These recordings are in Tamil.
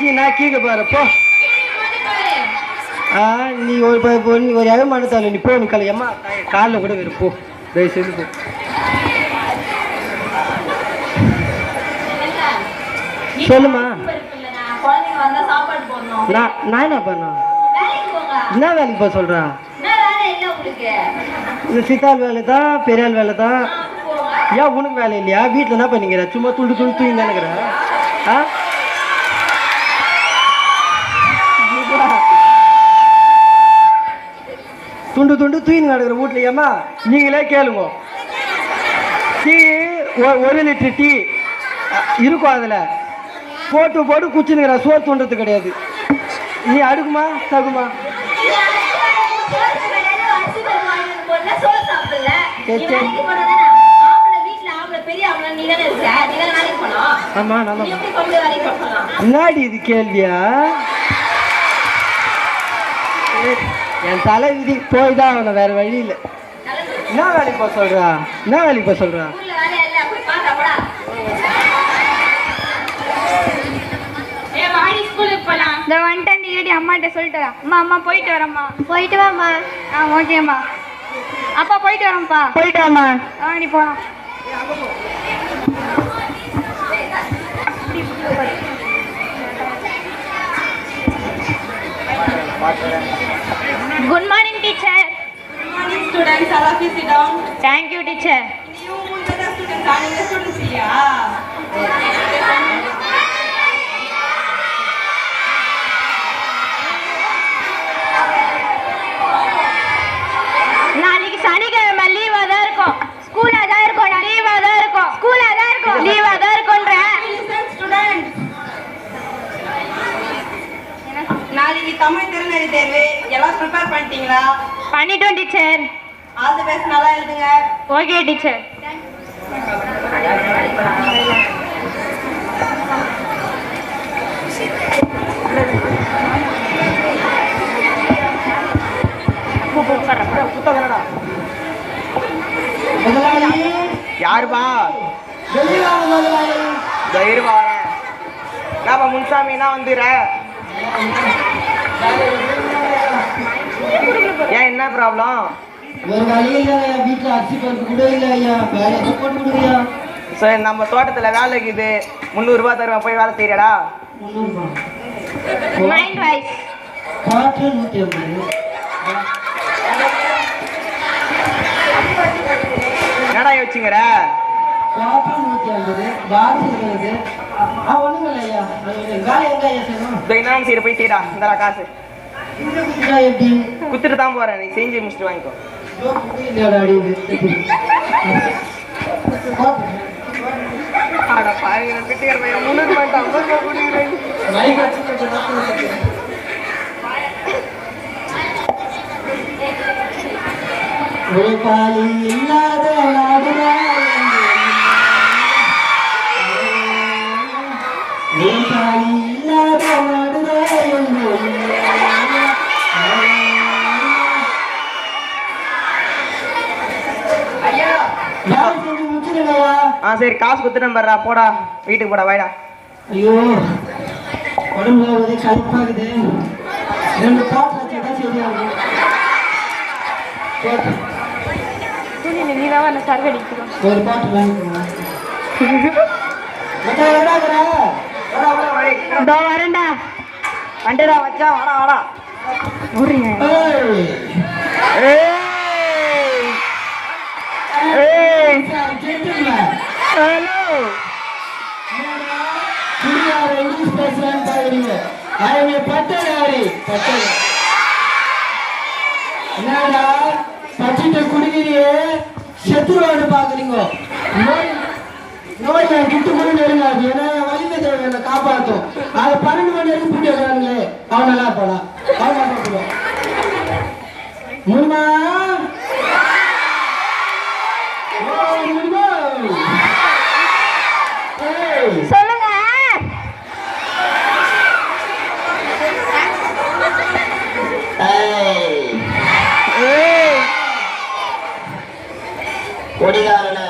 வச்சு நான் கீழே பாரு போ. ஆ நீ ஒரு நீ ஒரு இடம் மனசால நீ போ நீ கலையம்மா காலில் கூட வரும் போ. தயவு செய்து போ. சொல்லுமா. நான் நான் என்ன பண்ணா என்ன வேலைக்கு போக சொல்கிறா இந்த சித்தாள் வேலை தான் பெரியாள் வேலை தான். ஏன் உனக்கு வேலை இல்லையா? வீட்டில் என்ன பண்ணிக்கிற? சும்மா துண்டு துண்டு தூங்கி நினைக்கிற ஆ? துண்டு துண்டு தூங்கி நடக்கிற வீட்டில் ஏம்மா? நீங்களே கேளுங்க. டீ ஒரு லிட்டர் டீ இருக்கும் அதில். போட்டு போட்டு குச்சினுக்கிற சோறு துண்டுறது கிடையாது. நீ அடுக்குமா தகுமா. ஆமாம் நல்லா முன்னாடி இது கேள்வியா? என் தலை விதி போய் தான் ஆகணும் வேற வழி இல்லை என்ன வேலைக்கு போக சொல்றா என்ன வேலைக்கு போக சொல்றா இந்த வந்துட்டேன் நீடி அம்மாட்ட சொல்லிட்டு வரேன். அம்மா அம்மா போயிட்டு வரேம்மா. போயிட்டு வாம்மா. ஆ ஓகேம்மா. அப்பா போயிட்டு வரேன்ப்பா போயிட்டாமா ஆ நீ போகலாம் morning Good morning, teacher. Good morning, students. All of you sit down. Thank you, teacher. ನೀವು students. ಸ್ಟೂಡೆಂಟ್ಸ್ ಆಗಿದೆ ಸ್ಟೂಡೆಂಟ್ಸ್ ಇದೆಯಾ நாளைக்கு தமிழ் திறனறி தேர்வு. எல்லாம் ப்ரிப்பேர் பண்ணிட்டீங்களா? பண்ணிட்டோம் டீச்சர் ஆல் தி பெஸ்ட். நல்லா எழுதுங்க. ஓகே டீச்சர் யாருப்பா வெளியாங்க முதலாளி தைரியமா வரேன் ஏன் என்ன ப்ராப்ளம் ஒரு வழி இல்லை ஐயா வீட்டில் அரிசி பருப்பு கூட இல்லை ஐயா. வேலைக்கு போட்டு கொடுக்குறியா சரி நம்ம தோட்டத்தில் வேலை இருக்குது. முந்நூறுரூபா தருவேன் போய் வேலை செய்யறடா. மைண்ட் வைஸ் காற்று நூற்றி ஐம்பது என்னடா யோசிச்சுங்கிற? காற்று நூற்றி ஐம்பது பாரதி இருபது இந்த என்ன செய்யற போய் செய்யடா இந்தடா காசு. குத்துட்டு தான் போறேன். நீ செஞ்சு முடிச்சுட்டு வாங்கிக்கோ. இல்லையாடா ஆ சரி காசு குத்துட்டு வர்றா போடா வீட்டுக்கு போடா வாடா. ஐயோ உடம்புல ஒரே ரெண்டு பாட்டு சரியாகும். நீ தான் என்ன சரகடிக்கிறோம் ஒரு பாட்டு வரேன்டா. வண்டிடா வச்சா வாடா வாடா. ஏய், ஏய். ஹலோ இங்கிலீஷ் பாக்குறீங்க. அவன் பட்டதாரி, பட்டதாரி. என்னடா பச்சிட்ட குடிக்கிறியே செத்துருவான்னு பாக்குறீங்க நோய் கிட்ட கூட நெருங்காது ஏன்னா என் காப்பாற்றும் அதை பன்னெண்டு மணி வரைக்கும் பூட்டி அவன் நல்லா போலாம் அவன் நல்லா முருமா ஓ, முருமா ஏய் சொல்லுங்க ஏய் ஏய் குடிகாரன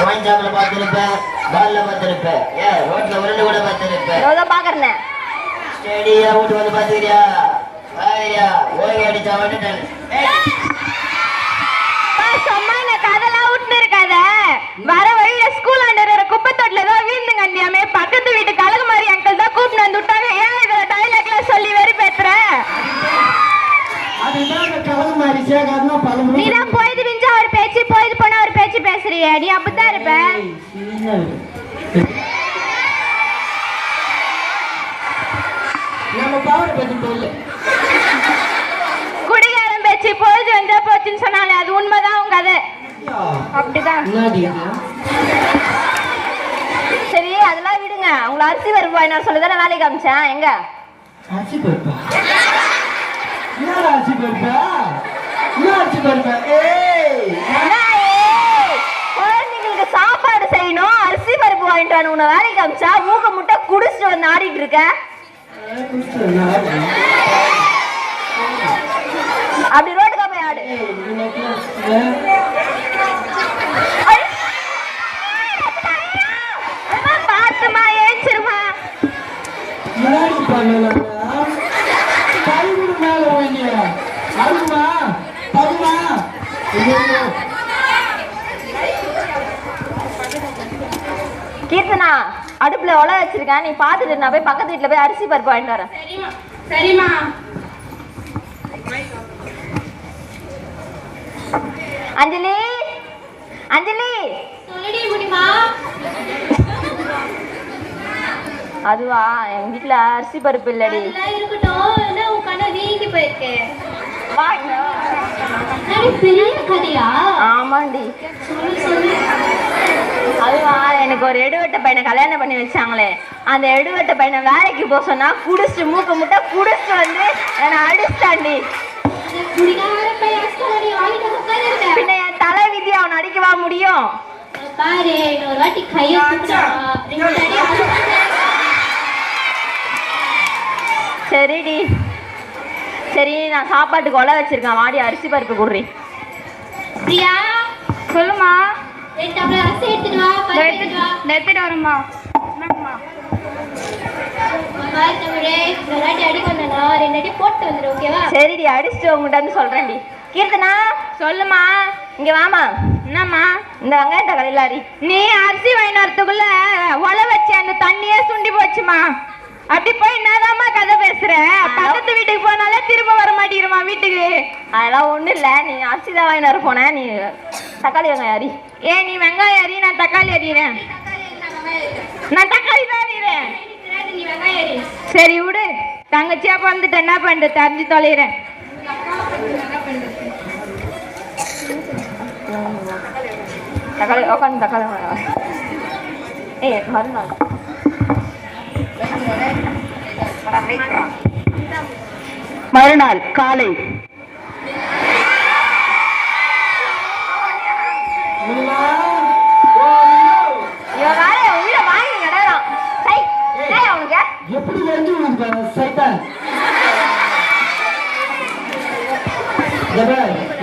வாங்கிட்டாங்கள பார்த்துருப்பேன் பால்ல பார்த்திருப்ப. ஏன் ரோட்ல உருண்டு கூட இதோ பாக்குறேன் ஸ்டேடியா வீட்டு வந்து பாத்துக்கிறியா வாங்கறியா ஓங்கி அடிச்சா வந்துட்டேன் வர வழியில ஸ்கூல் ஆண்டர் குப்பை தொட்டில தான் வீழ்ந்துங்க பக்கத்து வீட்டு கலகு மாதிரி அங்கிள் தான் கூப்பிட்டு வந்து விட்டாங்க ஏன் இதுல டைலாக்ல சொல்லி வெறி பேசுற அதுதான் அந்த கலந்து மாதிரி சேகாதுன்னா பல நீ தான் போயது விஞ்சா ஒரு பேச்சு போயது போனா ஒரு பேச்சு நீ அப்படித்தான் இருப்ப நம்ம பாவனை பத்தி தெரியல குடிகாரன் பேச்சு பொழுது வந்தா போச்சுன்னு சொன்னாலே அது உண்மைதான் உங்க கதை. அப்படிதான்? சரி அதெல்லாம் விடுங்க. உங்களை அரிசி வருவா என்ன சொல்லுதானே வேலைக்கு அமிச்சேன். எங்க? அரிசி பருப்பா? அரிசி பருப்பா? என்ன அரிசி பருப்பா? ஏய் என்ன ஏய், குழந்தைங்களுக்கு சாப்பாடு செய்யணும் வரணும் உன்னை வேலைக்கு அமிச்சா மூக்க முட்டை குடிச்சிட்டு வந்து ஆடிட்டு இருக்க. அப்படி ரோட்டுக்கா போய் ஆடு ஏய், இன்னைக்கு, ஏன்? ஐ! அம்மா, பாத்துமா ஏஞ்சிருமா முன்னாடி பண்ணலாம் கழுவுடு மேல போயிட்டியா அழுமா தருமா கீர்த்தனா அடுப்புல ஒல வச்சிருக்கேன் நீ பாத்துட்டு நான் போய் பக்கத்து வீட்டுல போய் அரிசி பருப்பு வாங்கிட்டு வரேன். சரிம்மா அஞ்சலி அஞ்சலி. அதுவா எங்க வீட்டுல அரிசி பருப்பு இல்லடி. ஆமாண்டி. அதுவா எனக்கு ஒரு எடுவட்ட பையனை கல்யாணம் பண்ணி வச்சாங்களே. அந்த எடுவட்ட பையனை வேலைக்கு போக சொன்னா குடிச்சிட்டு மூக்க முட்டை குடிச்சிட்டு வந்து என்னை உட்கார்ந்திருக்க. பின்ன என் தலை விதி அவனை அடிக்கவா முடியும்? பாரு இன்னொரு வாட்டி கையை. சரிடி. சரி நான் சாப்பாட்டுக்கு ஒலை வச்சிருக்கேன். வாடி அரிசி பருப்பு குடுறி. பிரியா சொல்லுமா எடுத்துட்டு வரேம்மா. தமிழே வந்தனா போட்டு வந்துடு ஓகேவா? சரிடி அடிச்சுட்டு உங்ககிட்ட வந்து சொல்றேன்டி. கீர்த்தனா சொல்லுமா. இங்க வாமா. என்னம்மா? இந்த வெங்காயத்தை கலையிலாரி நீ அரிசி வாங்கினதுக்குள்ள ஒலை வச்சு அந்த தண்ணியே சுண்டி போச்சுமா? அப்படி போய் என்னதாம்மா கதை பேசுற? பக்கத்து வீட்டுக்கு போனாலே திரும்ப வர மாட்டேங்கிறமா வீட்டுக்கு? அதெல்லாம் ஒண்ணும் இல்ல. நீ அரிசி தான் வாங்கிட்டு வர போன. நீ தக்காளி வெங்காயம் அரி ஏ நீ வெங்காயம் அரி நான் தக்காளி அறிகிறேன் நான் தக்காளி தான் வெங்காயம் எரி சரி விடு. தங்கச்சியா பிறந்துட்டு என்ன பண்ணுறது தெரிஞ்சு தொலைகிறேன். தக்காளி உட்காந்து தக்காளி ஏய் மறுநாள். மறுநாள் காலை. முன்னா ஓ ஐயோ. இவன் வேற உள்ள வாங்கி கிடறான் சை ஏய் அவனுக்கு எப்படி வந்து உனக்கு சைத்தான்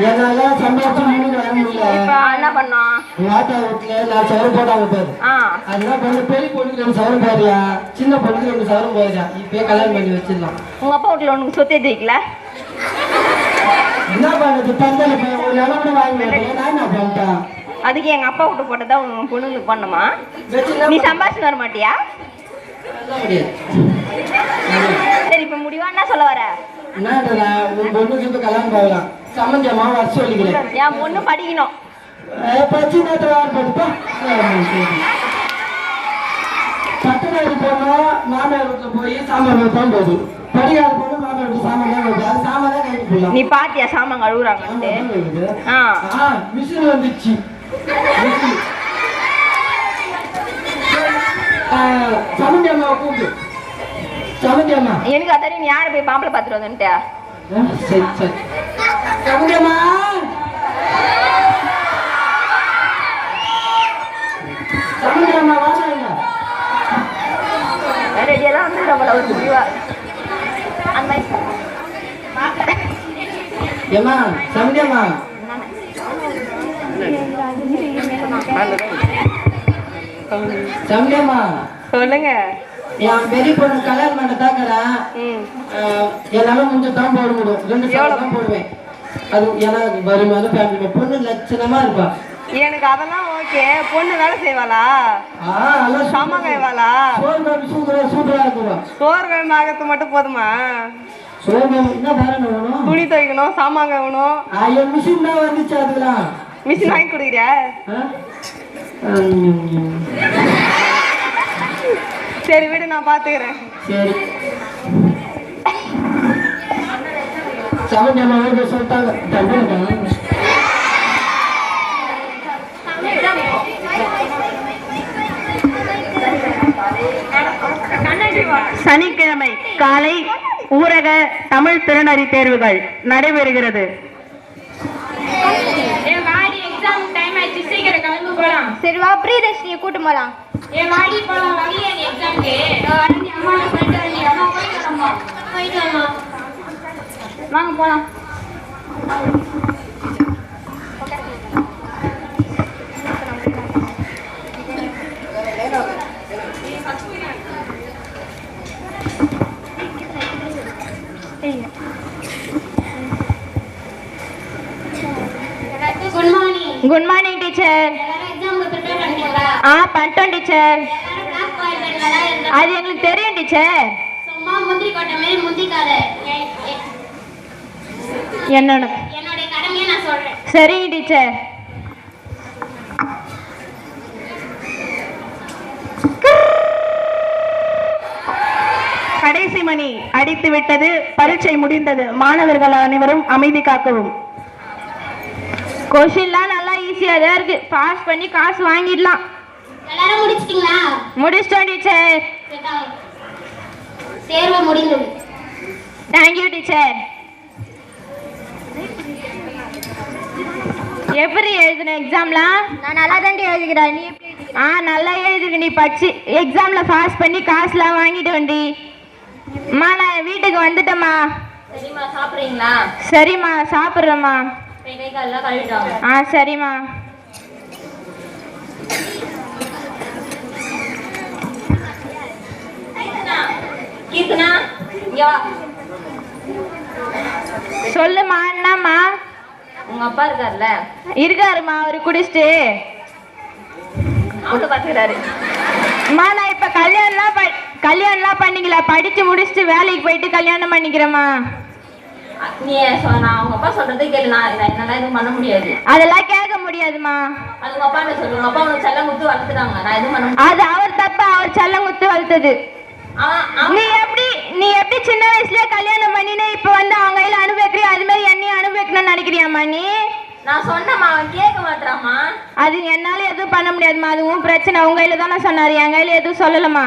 என்னால சம்பாதிச்சு முன்னுக்கு வர முடியல. இப்ப என்ன பண்ணான் உங்க ஆத்தா வீட்டுல நான் சவரம் போட்டாங்க பாரு. ஆ. அதெல்லாம் பண்ண பெரிய பொண்ணுக்கு ரெண்டு சவரம் போறியா சின்ன பொண்ணுக்கு ரெண்டு சவரம் போறியா இப்பயே கல்யாணம் பண்ணி வச்சிடலாம். உங்க அப்பா வீட்டுல உனக்கு சொத்து எழுதி வைக்கல என்ன பண்ணது தந்தல போய் ஒரு நிலம் கூட வாங்கி வைக்கல நான் என்ன பண்ணிட்டேன்? அதுக்கு எங்க அப்பா வீட்டு போட்டதா உங்க பொண்ணுங்களுக்கு பண்ணுமா நீ சம்பாதிச்சு வர மாட்டியா? சரி இப்ப முடிவா? என்ன சொல்ல வர? என்னடா உன் பொண்ணுக்கு இப்ப கல்யாணம் போகலாம் சம்மந்தியம்மா வர சொல்லிக்கிறேன். என் பொண்ணு படிக்கணும். பிரச்சனை போட்டுப்பா பட்டதாரி போனோம் மாமியார் வீட்டுல போய் சாமான் வைப்பான் போகுது. படிக்காத போன மாமியார் வீட்டு சாமான் தான் வைப்பா. அது சாமான் தான் கைக்கு போடலாம் நீ பாத்தியா சாமான் மிஷின் வந்துச்சு. மிஷின் சமந்தி அம்மா கூப்பிடு. சமந்தி அம்மா எனக்கு அதாரி நீ யாரை போய் மாப்பிள்ளை பார்த்துட்டு வந்துட்ட சரி சரி. சமந்தி அம்மா சமந்தி அம்மா வாங்க ரெடியெல்லாம் வந்து போல ஒரு முடிவா அந்த மாதிரி. ஏம்மா சமந்தி அம்மா சமயமா சொல்லுங்க. என் பெரிய பொண்ணு கல்யாணம் பண்ண தாக்கிறேன் ம் என்னால முடிஞ்ச தான் போட முடியும் ரெண்டு தான் போடுவேன். அது எனக்கு வறுமையான ஃபேமிலி பொண்ணு லட்சணமா இருப்பா. எனக்கு அதெல்லாம் ஓகே. பொண்ணு வேலை செய்வாளா? சாமான் கைவாளா சோறு ஆகிறது மட்டும் போதுமா? துணி துவைக்கணும் சாமான் கழுவணும் மிஷின் தான் வந்துச்சு அதுக்கெல்லாம். மிஷின் வாங்கி கொடுக்குறியா? சரி விடு நான் பாத்துக்கிறேன். சரி. சொல்லிட்டாங்க. சனிக்கிழமை காலை ஊரக தமிழ் திறனறி தேர்வுகள் நடைபெறுகிறது என் வாடி எக்ஸாம் டைம் ஆயிடுச்சு சீக்கிரம் கிளம்பி போலாம் சரி வா பிரியதர்ஷினியை கூட்டு போலாம். என் வாடி போலாம் வரலையா நீ எக்ஸாம்க்கு அம்மா போயிட்டு வரலையா அம்மா போயிட்டு வரம்மா போயிட்டு வரமா வாங்க போலாம். Good morning good morning teacher ஆ பண்ணிட்டோம் டீச்சர். அது எங்களுக்கு தெரியும் டீச்சர். என்னோட. சரிங்க டீச்சர். கடைசி மணி அடித்து விட்டது பரீட்சை முடிந்தது. மாணவர்கள் அனைவரும் அமைதி காக்கவும். கொஷின்லாம் நல்லா ஈஸியாக தான் இருக்கு. பாஸ் பண்ணி காசு வாங்கிடலாம். எல்லாரும் முடிச்சிட்டீங்களா? முடிச்சிட்டோம் டீச்சர். தேர்வு முடிந்தது. Thank you teacher. எப்படி எழுதுன எக்ஸாம்லாம் நான் நல்லா தாண்டி எழுதுகிறேன். நீ? ஆ நல்லா எழுதிருக்கு நீ படிச்சு எக்ஸாமில் பாஸ் பண்ணி காசுலாம் வாங்கிட்டு வண்டி அம்மா நான் வீட்டுக்கு வந்துட்டேம்மா. சரிம்மா சாப்பிட்றீங்களா? சரிம்மா சாப்பிட்றேம்மா. ஆ சரிம்மா. கீர்த்தனா இங்க வா. சொல்லுமா என்னம்மா? உங்க அப்பா இருக்கார்ல இருக்காருமா அவரு குடிச்சிட்டு. அவனை பாத்துக்கிறாரு. அம்மா நான் இப்ப கல்யாணம்லாம் கல்யாணம்லாம் பண்ணிக்கல. படிச்சு முடிச்சுட்டு வேலைக்கு போயிட்டு கல்யாணம் பண்ணிக்கிறேம்மா. நீ நான் அவங்க அப்பா சொல்றதை கேளு. நான் நான் என்னால எதுவும் பண்ண முடியாது. அதெல்லாம் கேட்க முடியாதுமா அது உங்க அப்பா உனக்கு செல்லம் குத்து வளர்த்துட்டாங்க. நான் எதுவும் பண்ண முடியாது. அது அவர் தப்பா அவர் செல்லங்குத்து வளர்த்தது. அவன் அவன் நீ எப்படி நீ எப்படி சின்ன வயசுலயே கல்யாணம் பண்ணினே இப்ப வந்து அவங்க கையில அனுபவிக்கிறியா அது மாதிரி என்னையும் அனுபவிக்கணும்னு நினைக்கிறியாம்மா நீ? நான் சொன்னேம்மா அவன் கேட்க மாட்டாமா அது என்னால எதுவும் பண்ண முடியாதும்மா. அதுவும் பிரச்சனை. உங்க கையில தானே சொன்னாரு. என் கையில எதுவும் சொல்லலம்மா.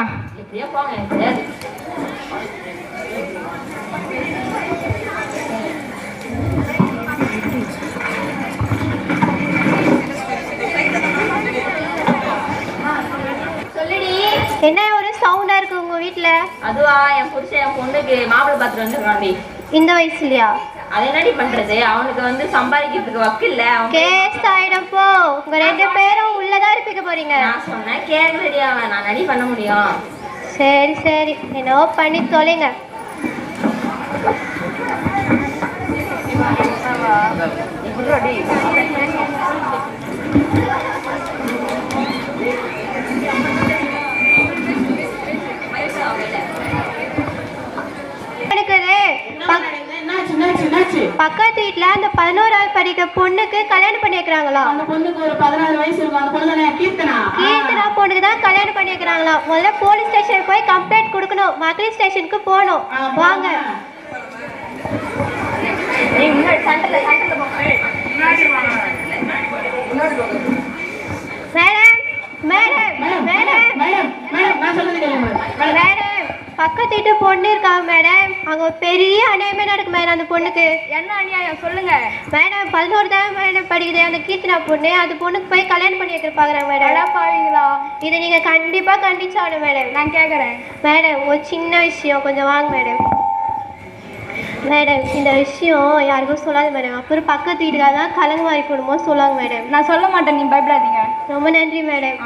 சவுண்டா இருக்கு உங்க வீட்ல? அதுவா என் புருஷன் என் பொண்ணுக்கு மாப்பிள்ளை பார்த்துட்டு வந்துருக்காண்டி இந்த வயசுலயா? அது என்னடி பண்றது? அவனுக்கு வந்து சம்பாதிக்கிறதுக்கு வக்கு இல்ல. கேஸ் ஆயிடும் போ. உங்க ரெண்டு பேரும் உள்ளதான் இருப்பிக்க போறீங்க. நான் சொன்னேன் கேட்கலடி அவன் நான் நடி பண்ண முடியும். சரி சரி. என்னவோ பண்ணி தொலைங்க. இருக்குது. பக்கத்து வீட்ல அந்த பதினோராவது படிக்கிற பொண்ணுக்கு கல்யாணம் பண்ணி வைக்கிறாங்களா அந்த பொண்ணுக்கு ஒரு பதினாறு வயசு இருக்கும். அந்த பொண்ணு தானே? கீர்த்தனா. கீர்த்தனா பொண்ணுக்கு தான் கல்யாணம் பண்ணி வைக்கிறாங்களா முதல்ல போலீஸ் ஸ்டேஷன் போய் கம்ப்ளைண்ட் கொடுக்கணும். மகளிர் ஸ்டேஷனுக்கு போகணும். வாங்க. Madam madam madam madam madam. பக்கத்து வீட்டு பொண்ணு இருக்காங்க மேடம்? ஒரு பெரிய அநியாயமே நடக்கும் மேடம் அந்த பொண்ணுக்கு? என்ன அநியாயம்? சொல்லுங்க. மேடம் பதினோரு தான் மேடம் படிக்குது. அந்த கீர்த்தனா பொண்ணு அந்த பொண்ணுக்கு போய் கல்யாணம் பண்ணி வைக்கிற பாக்குறாங்க மேடம் பாவீங்களா இதை நீங்க கண்டிப்பா கண்டிச்சாகணும் மேடம். நான் கேக்குறேன். மேடம் ஒரு சின்ன விஷயம். கொஞ்சம் வாங்க மேடம். மேடம் இந்த விஷயம் யாருக்கும் சொல்லாத மேடம். அப்புறம் பக்கத்து வீட்டுக்காக தான் கலங்கு மாறி குடும்பம் சொல்லாங்க மேடம். நான் சொல்ல மாட்டேன். நீ பயப்படாதீங்க. ரொம்ப நன்றி மேடம்.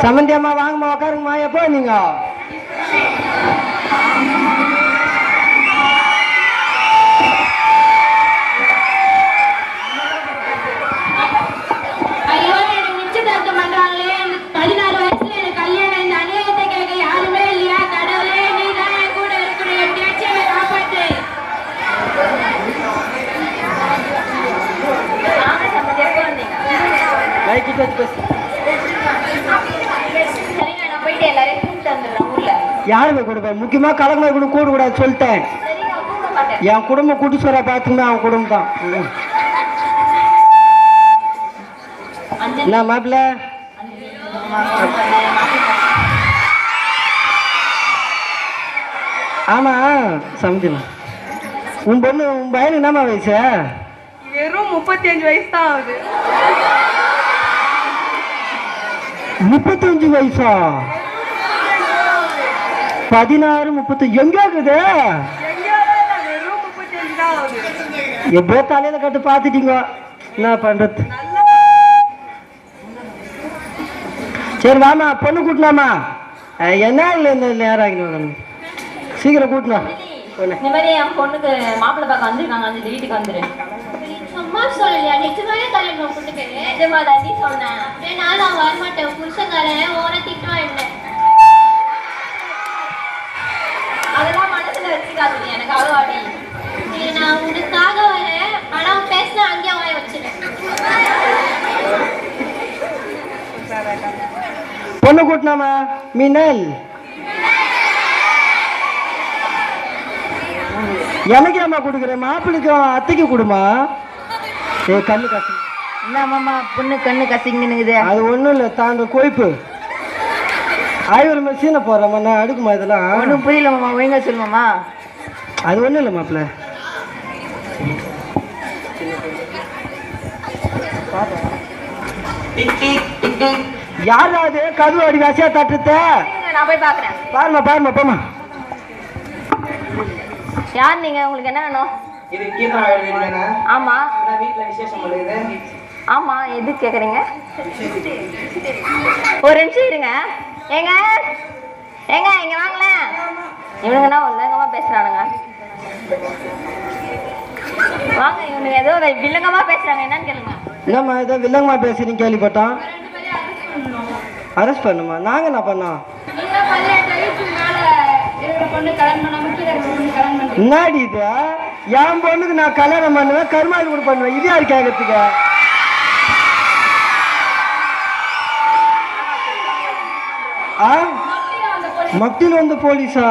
சமந்தி அம்மா வாங்கம்மா உட்காருங்கம்மா எப்போ நீங்க ஐயோ எனக்கு நிச்சயதார்த்தம் பண்றாங்களே எனக்கு பதினாறு வயசுல எனக்கு கல்யாணம் இந்த அநியாயத்தை கேட்க யாருமே இல்லையா கடவுளே நீ தான் என் கூட இருக்கிற எப்படியாச்சும் என்னை காப்பாத்து வந்துடுறேன் ஊர்ல. யாருமே கொடுப்பேன் முக்கியமா கலங்கரை கூட கூட கூடாது சொல்லிட்டேன் என் குடும்பம் கூட்டு சொல்ற பார்த்துங்க அவன் குடும்பம் தான். என்ன மாப்பிள்ள? ஆமா சமைக்கணும். உன் பொண்ணு உன் பையனுக்கு என்னம்மா வயசு? வெறும் முப்பத்தி அஞ்சு வயசு தான் ஆகுது. முப்பத்தஞ்சு வயசா? பதினாறு முப்பத்தஞ்சு. எங்க இருக்குது? எப்போ தலையில கட்டு பார்த்துட்டீங்க. என்ன பண்றது? சரி வாமா பொண்ணு கூட்டலாமா என்ன இல்லை இந்த நேரம் ஆகினு சீக்கிரம் கூட்டினா. இந்த மாதிரி என் பொண்ணுக்கு மாப்பிள்ளை பார்க்க வந்திருக்காங்க. அந்த வீட்டுக்கு வந்துரு. சும்மா சொல்லலையா? நிஜமாவே கல்யாணம் பொண்ணுக்கு நிஜமா தாண்டி சொன்னேன். அப்படியே நான் வரமாட்டேன். புருஷங்காரன் ஓன திட்டுவான் என்ன? அதெல்லாம் மனசுல வச்சுக்காதீங்க. எனக்கு அவ்வளோ சரி, நான் உனக்காக வரேன். ஆனா அவன் பேசினா அங்கேயே வாய வச்சிருக்கேன் பொண்ணு கூட்டலாமா மீனல். எனக்கு ஏமா கொடுக்குறேன்? மாப்பிள்ளைக்கு அத்தைக்கு கொடுமா? ஏ கண்ணு கசு. என்னம்மா பொண்ணு கண்ணு கசிங்கன்னுக்குது அது ஒன்றும் இல்லை தாங்க கொய்ப்பு ஆய்வர் சீனை போடுறேம்மா நான் அடுக்குமா இதெல்லாம்? ஒன்றும் புரியல மாமா ஒழுங்கா சொல்லுமாமா அது ஒன்றும் இல்லை மாப்பிள்ள. டிக் டிக் டிக் டிக் யார் அது கதவு அடி வசியா தட்டுத்த நான் போய் பார்க்குறேன் பாருமா பாருமா போமா யார் நீங்க? உங்களுக்கு என்ன வேணும்? இது கீதா வீடுதானே ஆமா. வீட்டில் விசேஷம் பண்ணுது ஆமா எது கேக்குறீங்க? ஒரு நிமிஷம் இருங்க. ஏங்க ஏங்க இங்க வாங்களேன் இவனுங்கன்னா வில்லங்கமா பேசுறானுங்க. வாங்க இவனுங்க ஏதோ வில்லங்கமா பேசுறாங்க. என்னன்னு கேளுங்க. என்னம்மா ஏதோ வில்லங்கமா பேசுறீங்க கேள்விப்பட்டோம். அரெஸ்ட் பண்ணுமா? நாங்கள் என்ன பண்ணோம்? நீங்க முன்னாடி இது? என் பொண்ணுக்கு நான் கல்யாணம் பண்ணுவேன் கருமாதி கூட பண்ணுவேன். இது யாரு கேட்கறதுக்கு ஆ? வந்த போலீஸா?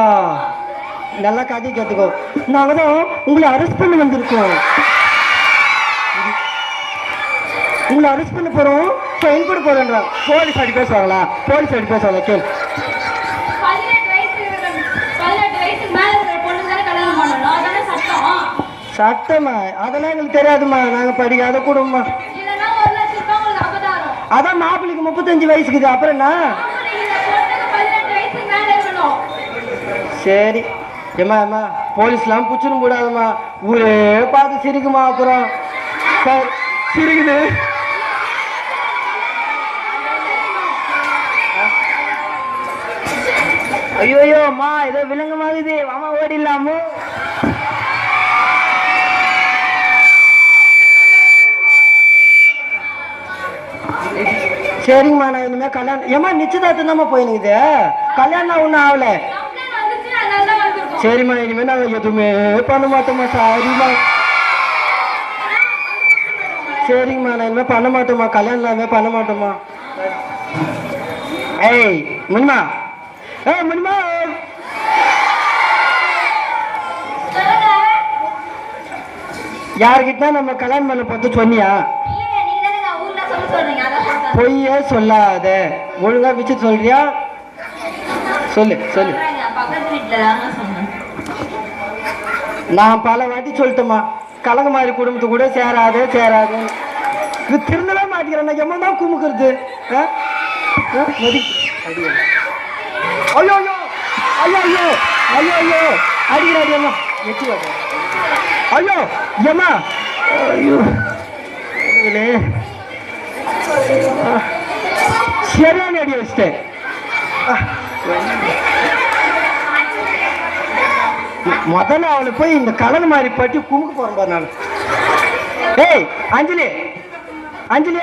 நல்லா கதை கேட்டுக்கோ. நாங்க தான் உங்களை அரெஸ்ட் பண்ண வந்திருக்கோம். உங்களை அரெஸ்ட் பண்ண போறோம். ஃபைன் கூட போறேன்றா போலீஸ் அடி பேசுவாங்களா? போலீஸ் அடி பேசுவாங்களா? கேள்வி பதினெட்டு வயசு இருக்கிற பதினெட்டு வயசுக்கு மேல இருக்கிற பொண்ணு தானே கல்யாணம் பண்ணணும் அதானே சட்டம் சட்டமா அதெல்லாம் எங்களுக்கு தெரியாதும்மா. நாங்க படிக்காத குடும்பமா. அதான் மாப்பிள்ளைக்கு முப்பத்தஞ்சு வயசுக்குது அப்புறம் என்ன? சரி. ஏம்மா ஏம்மா போலீஸ்லாம் புச்சிரும் கூடாதும்மா. ஊரே பார்த்து சிரிக்குமா அப்புறம். சார். சிரிக்குது. ஐயோ அம்மா ஏதோ விலங்கமாகுது அம்மா ஓடிடலாமோ? சரிங்கம்மா நான் இனிமே கல்யாணம் ஏம்மா நிச்சயதார்த்தம் தாம்மா இது? கல்யாணம் ஒன்றும் ஆகல. சரிம்மா இனிமே நாங்கள் எதுவுமே பண்ண மாட்டோம்மா சாரிம்மா. சரிங்கம்மா நான் இனிமே பண்ண மாட்டோம்மா கல்யாணம் எல்லாமே பண்ண மாட்டோம்மா. ஏய் முன்மா. ஏய் முன்மா. யாருக்கிட்ட நம்ம கல்யாணம் பண்ண பார்த்து சொன்னியா? பொய்யே சொல்லாத. ஒழுங்கா வச்சு சொல்றியா? சொல்லு சொல்லு. நான் பல வாட்டி சொல்லிட்டேம்மா கலங்கமாரி குடும்பத்து கூட சேராது சேராது. இது திருந்தவே மாட்டேங்கிறேன் எம்மன் தான் குமுக்குறது. ஐயோ ஐயோ. ஐயோ ஐயோ. ஐயோ ஐயோ. அடிக்கிறாடி அம்மா. வாங்க ஐயோ ஏம்மா ஐயோ. சரியான அடி வச்சிட்டேன் முதல்ல அவளை போய் இந்த கலர் மாதிரி பட்டி குமுக்க போறேன் பாரு நான் ஏய் அஞ்சலி அஞ்சலி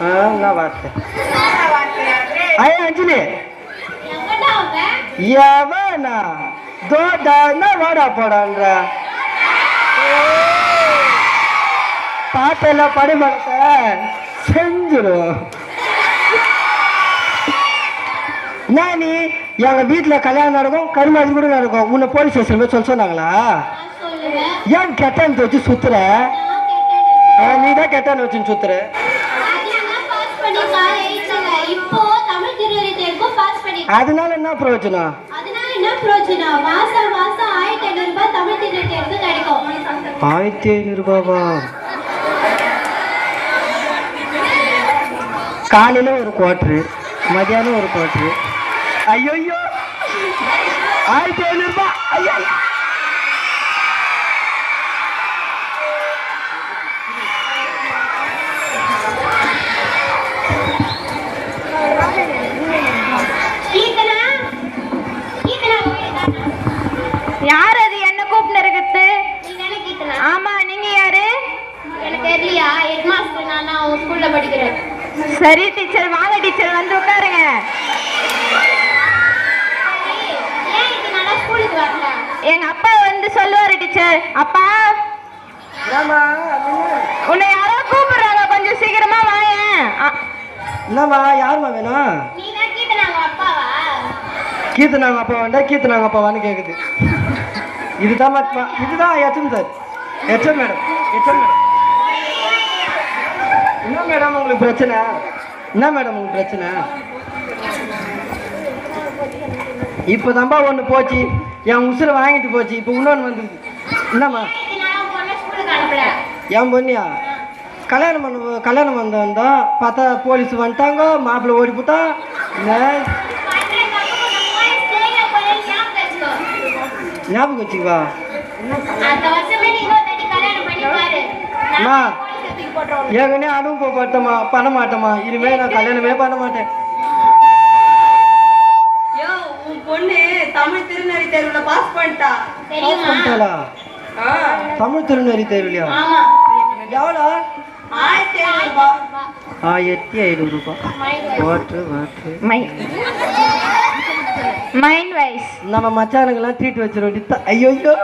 என்ன வார்த்தை ஐயா அஞ்சலி எவனா தோடான்னா வாடா போடான்ற பாட்டெல்லாம் எல்லாம் படுபடத்தை செஞ்சிடும் நீ எங்க வீட்டுல கல்யாணம் நடக்கும் கருமாதி கூட நடக்கும். உன்னை போலீஸ் ஸ்டேஷன் போய் சொல்ல சொன்னாங்களா? ஏன் கெட்டான்னு வச்சு சுத்துற? நீ தான் கெட்டான்னு வச்சு சுத்துற. அதனால என்ன பிரயோஜனம்? ஆயிரத்தி ஐநூறு ரூபாவா? காலையில ஒரு குவாட்ரு மதியானம் ஒரு குவாட்ரு ஐயோ ஆயிரத்தி ஐநூறு ரூபாய். ஐயா யார் அது? என்ன கூப்பிட்டு இருக்குது? ஆமா நீங்க யாரு? எனக்கு தெரியலையா? ஹெட் மாஸ்டர் நான் தான் உன் ஸ்கூல்ல படிக்கிறேன். சரி டீச்சர் வாங்க டீச்சர் வந்து உட்காருங்க. எங்க அப்பா வந்து சொல்லுவாரு டீச்சர் அப்பா உன்னை யாரோ கூப்பிடுறாங்க கொஞ்சம் சீக்கிரமா வாயேன். என்னம்மா யாரும்மா வேணும்? கீர்த்தனாங்க அப்பா வேண்டா கீர்த்தனாங்க அப்பாவான்னு கேக்குது. இதுதான் இதுதான் HM sir. HM madam HM madam. என்ன மேடம் உங்களுக்கு பிரச்சனை? என்ன மேடம் உங்களுக்கு பிரச்சனை? இப்போதான்பா ஒன்று போச்சு. என் உசுரை வாங்கிட்டு போச்சு. இப்போ இன்னொன்று வந்துருக்கு என்னம்மா? என் பொண்ணியா? கல்யாணம் பண்ண கல்யாணம் பண்ண வந்தோம் பார்த்தா போலீஸ் வந்துட்டாங்க மாப்பிள்ளை ஓடி போட்டான். ஞாபகம் வச்சுக்கோ. ஞாபகம் வச்சுக்குவா அம்மா. ஏங்கனே அனுபவம் பட்டமா? பண்ண மாட்டேமா இனிமே நான் கல்யாணமே பண்ண மாட்டேன் பொண்ணு தமிழ் திருநெறி தேர்வுல பாஸ் பண்ணிட்டா. தெரியுமா? பண்ணிட்டாளா? ஆ, தமிழ் திருநெறி தேவையா ஆமா. எவ்வளோ? ஆயிரத்தி ஐநூறு ரூபாய் ஆயிரத்தி ஐநூறு ரூபாய் வாட்ரு வாட்ரு மை மைண்ட் வைஸ். நம்ம மச்சானுங்கெல்லாம் ட்ரீட் வச்சிருவோம் ஐயோ ஐயோ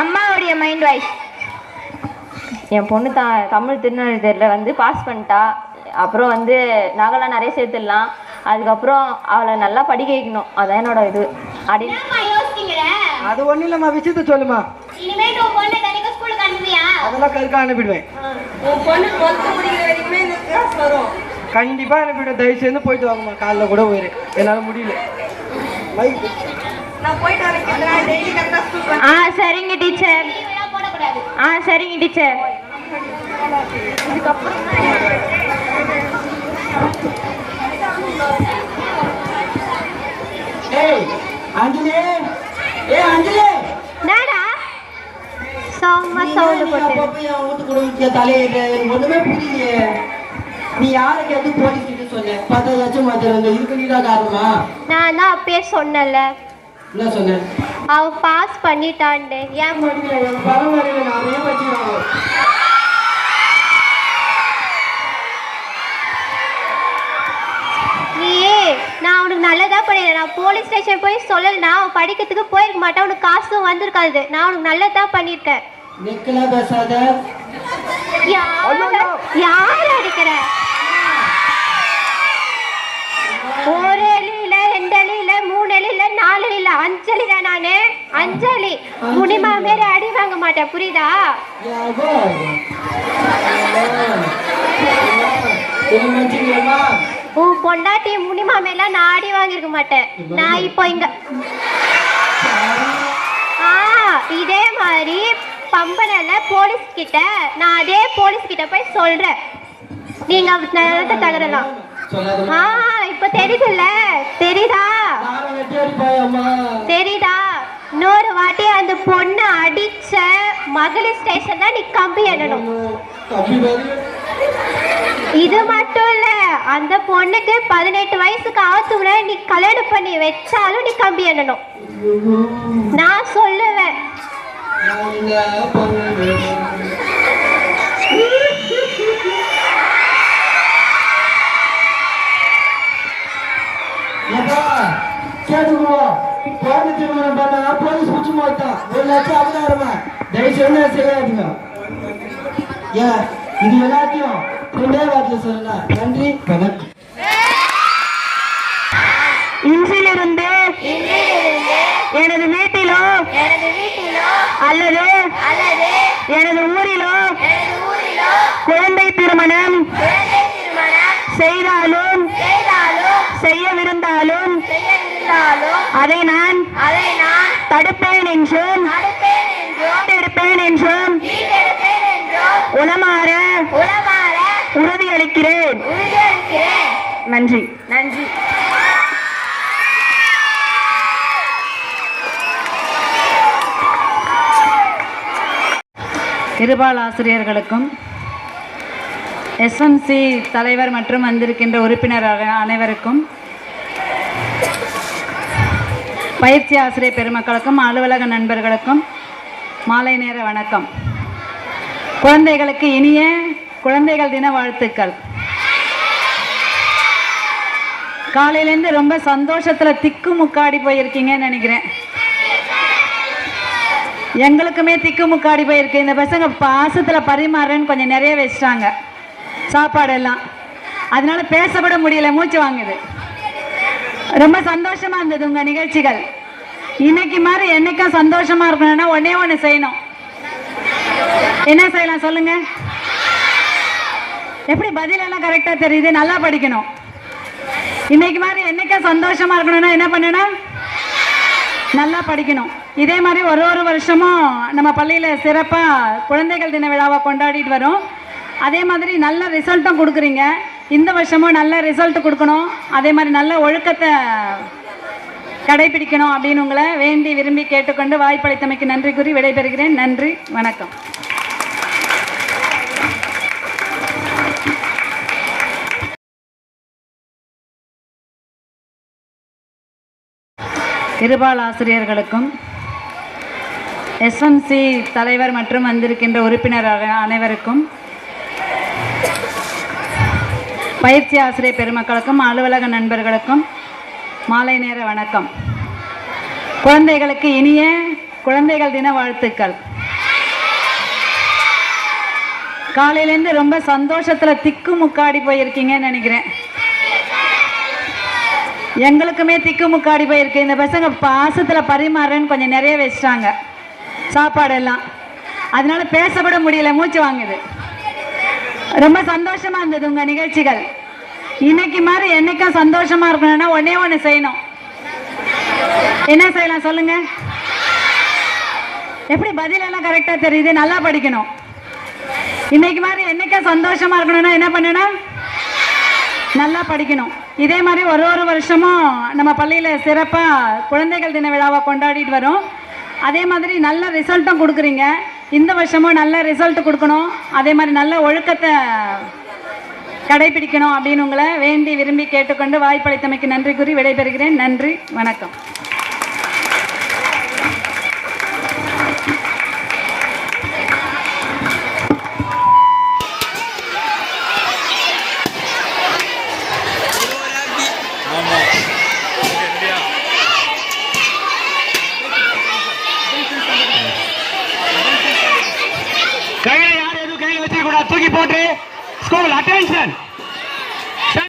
அம்மாவுடைய மைண்ட் வைஸ். என் பொண்ணு த தமிழ் திருநெல்வேலி தேர்வில் வந்து பாஸ் பண்ணிட்டா. அப்புறம் வந்து நகைலாம் நிறைய சேர்த்துடலாம். அதுக்கப்புறம் அவளை நல்லா படிக்க வைக்கணும். அதான் என்னோட இது. யோசிக்கிறீங்க அது ஒன்றும் இல்லைம்மா விஷயத்த சொல்லுமா அதெல்லாம் கருக்கா அனுப்பிடுவேன். உன் பொண்ணு டுவெல்த் முடிக்கிற வரைக்குமே இந்த கிளாஸ் வரும். கண்டிப்பா அனுப்பிடுவேன். தயவு செய்து போயிட்டு வாங்கம்மா. காலைல கூட போயிரு. என்னால முடியல. ஆ சரிங்க டீச்சர் ஆ சரிங்க டீச்சர் அஞ்சலி. ஏய் அஞ்சலி. டாடா சவுமா சவுண்டு போட்டு அப்பப்ப என் வீட்டு கூட இருக்க தலையிட்ட எனக்கு ஒண்ணுமே புரியலையே. நீ யாரை கேட்டு போலீஸ் கிட்ட சொன்ன? மாத்திரம் இதுக்கு காரணமா? நான் தான் அப்பயே சொன்னேன்ல. என்ன சொன்னேன் அவ பாஸ் பண்ணிட்டான்டு. ஏன் பரவாயில்ல. நிறைய வச்சுக்கிறாங்க நீ நான் அவனுக்கு நல்லதா பண்ணிடுறேன் நான் போலீஸ் ஸ்டேஷன் போய் சொல்லலைன்னா அவன் படிக்கிறதுக்கு போயிருக்க மாட்டான். அவனுக்கு காசும் வந்திருக்காது. நான் அவனுக்கு நல்லதா பண்ணியிருக்கேன். நெக்கெல்லாம் பேசாத. யார அடிக்கிற? ஒரு இல்ல ரெண்டு இல்ல மூணு இல்ல நாலு இல்ல அஞ்சலி தான் நானு. அஞ்சலி முனிமா மாரி அடி வாங்க மாட்டேன் புரியுதா? மன்னிச்சுக்கலாமா உன் பொண்டாட்டி முனிமா மேல நான் அடி வாங்கியிருக்க மாட்டேன். நான் இப்போ இங்க ஆ இதே மாதிரி பம்பனல்ல போலீஸ் கிட்ட நான் அதே போலீஸ் கிட்ட போய் சொல்றேன். நீங்க நிலத்தை தகரலாம். ஆ இப்போ தெரியுதுல்ல? தெரியுதா? தெரியுதா? இன்னொரு வாட்டி அந்த பொண்ணை அடிச்ச மகளிர் ஸ்டேஷன் தான் நீ கம்பி எண்ணணும் இது மட்டும் இல்ல அந்த பொண்ணுக்கு பதினெட்டு வயசுக்கு ஆத்துக்குள்ள நீ கல்யாணம் பண்ணி வச்சாலும் நீ கம்பி எண்ணணும் நான் சொல்லுவேன். திருமணம் பண்ணா போலீஸ் பிடிச்சி ஒரு லட்சம் தயவு செய்து செய்யாதீங்க. ஏன் இது எல்லாத்தையும் ரெண்டே வார்த்தையில சொல்லலாம் நன்றி. வணக்கம். இன்றிலிருந்து எனது வீட்டிலோ அல்லது எனது ஊரிலோ குழந்தை திருமணம் செய்தாலும் செய்யவிருந்தாலும் அதை நான் தடுப்பேன் என்றும் எடுப்பேன் என்றும் உளமாற உறுதியளிக்கிறேன். நன்றி. நன்றி. இருபால் ஆசிரியர்களுக்கும் எஸ்எம்சி தலைவர் மற்றும் வந்திருக்கின்ற உறுப்பினர் அனை- அனைவருக்கும் பயிற்சி ஆசிரியர் பெருமக்களுக்கும் அலுவலக நண்பர்களுக்கும் மாலை நேர வணக்கம். குழந்தைகளுக்கு இனிய குழந்தைகள் தின வாழ்த்துக்கள். காலையிலேருந்து ரொம்ப சந்தோஷத்தில் திக்கு முக்காடி போயிருக்கீங்கன்னு நினைக்கிறேன். எங்களுக்குமே திக்கு முக்காடி போயிருக்கு. இந்த பசங்க பாசத்தில் பரிமாறேன்னு கொஞ்சம் நிறைய வச்சிட்டாங்க. சாப்பாடெல்லாம். அதனால பேசக்கூட முடியல மூச்சு வாங்குது. ரொம்ப சந்தோஷமா இருந்தது உங்க நிகழ்ச்சிகள். இன்னைக்கு மாதிரி என்னைக்கும் சந்தோஷமா இருக்கணும்னா ஒன்னே ஒன்று செய்யணும். என்ன செய்யலாம் சொல்லுங்க? எப்படி பதிலெல்லாம் கரெக்டாக தெரியுது? நல்லா படிக்கணும். இன்னைக்கு மாதிரி என்னைக்கா சந்தோஷமா இருக்கணும்னா என்ன பண்ணணும் நல்லா படிக்கணும். இதே மாதிரி ஒரு ஒரு வருஷமும் நம்ம பள்ளியில் சிறப்பாக குழந்தைகள் தின விழாவை கொண்டாடிட்டு வரோம். அதே மாதிரி நல்ல ரிசல்ட்டும் கொடுக்குறீங்க. இந்த வருஷமும் நல்ல ரிசல்ட் கொடுக்கணும். அதே மாதிரி நல்ல ஒழுக்கத்தை கடைபிடிக்கணும் அப்படின்னு உங்களை வேண்டி விரும்பி கேட்டுக்கொண்டு வாய்ப்பளித்தமைக்கு நன்றி கூறி விடைபெறுகிறேன். நன்றி வணக்கம். இருபால் ஆசிரியர்களுக்கும் எஸ்எம்சி தலைவர் மற்றும் வந்திருக்கின்ற உறுப்பினர் அனைவருக்கும் பயிற்சி ஆசிரியர் பெருமக்களுக்கும் அலுவலக நண்பர்களுக்கும் மாலை நேர வணக்கம். குழந்தைகளுக்கு இனிய குழந்தைகள் தின வாழ்த்துக்கள். காலையிலேருந்து ரொம்ப சந்தோஷத்தில் திக்கு முக்காடி போயிருக்கீங்கன்னு நினைக்கிறேன். எங்களுக்குமே திக்கு முக்காடி போயிருக்கு. இந்த பசங்க பாசத்தில் பரிமாறேன்னு கொஞ்சம் நிறைய வச்சிட்டாங்க. சாப்பாடெல்லாம். அதனால பேசக்கூட முடியல மூச்சு வாங்குது. ரொம்ப சந்தோஷமா இருந்தது உங்க நிகழ்ச்சிகள். இன்னைக்கு மாதிரி என்னைக்கும் சந்தோஷமா இருக்கணும்னா ஒன்னே ஒன்று செய்யணும். என்ன செய்யலாம் சொல்லுங்க? எப்படி பதிலெல்லாம் கரெக்டாக தெரியுது? நல்லா படிக்கணும். இன்னைக்கு மாதிரி என்னைக்கும் சந்தோஷமா இருக்கணும்னா என்ன பண்ணணும்? நல்லா படிக்கணும். இதே மாதிரி ஒரு ஒரு வருஷமும் நம்ம பள்ளியில் சிறப்பாக குழந்தைகள் தின விழாவை கொண்டாடிட்டு வரோம். அதே மாதிரி நல்ல ரிசல்ட்டும் கொடுக்குறீங்க. இந்த வருஷமும் நல்ல ரிசல்ட் கொடுக்கணும். அதே மாதிரி நல்ல ஒழுக்கத்தை கடைபிடிக்கணும் அப்படின்னு உங்களை வேண்டி விரும்பி கேட்டுக்கொண்டு வாய்ப்பளித்தமைக்கு நன்றி கூறி விடைபெறுகிறேன். நன்றி. வணக்கம்.